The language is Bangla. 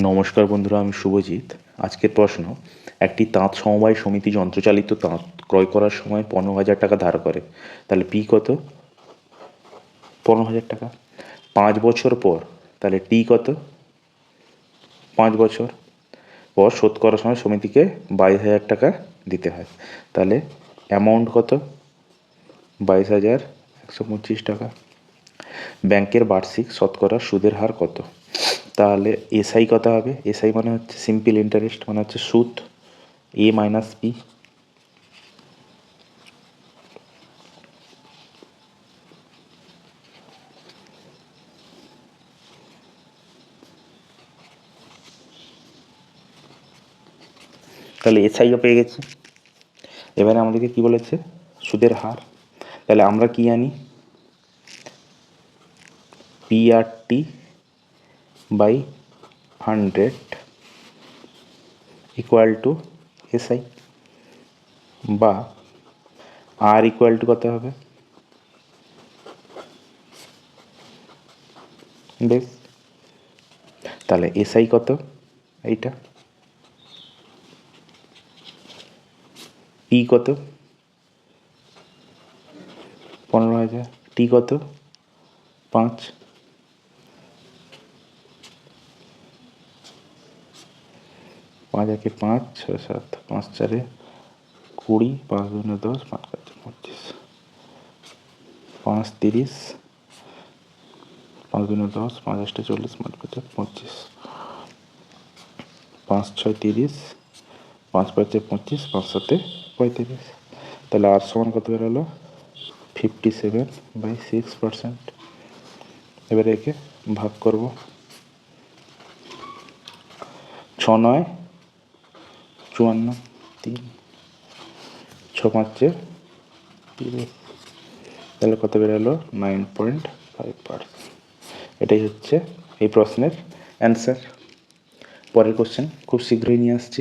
নমস্কার বন্ধুরা, আমি শুভজিৎ। আজকের প্রশ্ন, একটি তাঁত সমবায় সমিতি যন্ত্রচালিত তাঁত ক্রয় করার সময় পনেরো হাজার টাকা ধার করে। তাহলে পি কত? পনেরো হাজার টাকা। পাঁচ বছর পর, তাহলে টি কত? পাঁচ বছর পর শোধ করার সময় সমিতিকে বাইশ হাজার টাকা দিতে হয়। তাহলে অ্যামাউন্ট কত? বাইশ হাজার একশো পঁচিশ টাকা। ব্যাংকের বার্ষিক শতকরা সুদের হার কত? তাহলে এসআই কত হবে? এসআই মানে হচ্ছে সিম্পল ইন্টারেস্ট মানে হচ্ছে সুদ। এ মাইনাস পি তাহলে এসআইও পেয়ে গেছি। এবারে আমাদেরকে কি বলেছে? সুদের হার। তাহলে আমরা কি জানি PRT by hundred equal to SI বা আর ইকুয়াল টু কত হবে? বেশ। তাহলে এসআই কত এইটা? পি কত? পনেরো হাজার। টি কত? পাঁচ। পাঁচ একে পাঁচ, ছয় সাত, পাঁচ চারে কুড়ি, পাঁচ দুনে দশ, পাঁচ পাঁচ, পঁচিশ। পাঁচ তিরিশ, পাঁচ দুনে দশ, পাঁচ আটটা চল্লিশ, পাঁচ পাঁচে পঁচিশ। পাঁচ ছয় তিরিশ, পাঁচ পাঁচে পঁচিশ, পাঁচ সাতে পঁয়ত্রিশ। তাহলে আর সমান কত বেরোলো? Fifty seven by six percent. এবারে একে ভাগ করব। ছ নয় চুয়ান্ন, তিন, ছ পাঁচে তাহলে কত বেরোলো? Nine point five percent. এটাই হচ্ছে এই প্রশ্নের অ্যান্সার পরের কোশ্চেন খুব শীঘ্রই নিয়ে আসছি।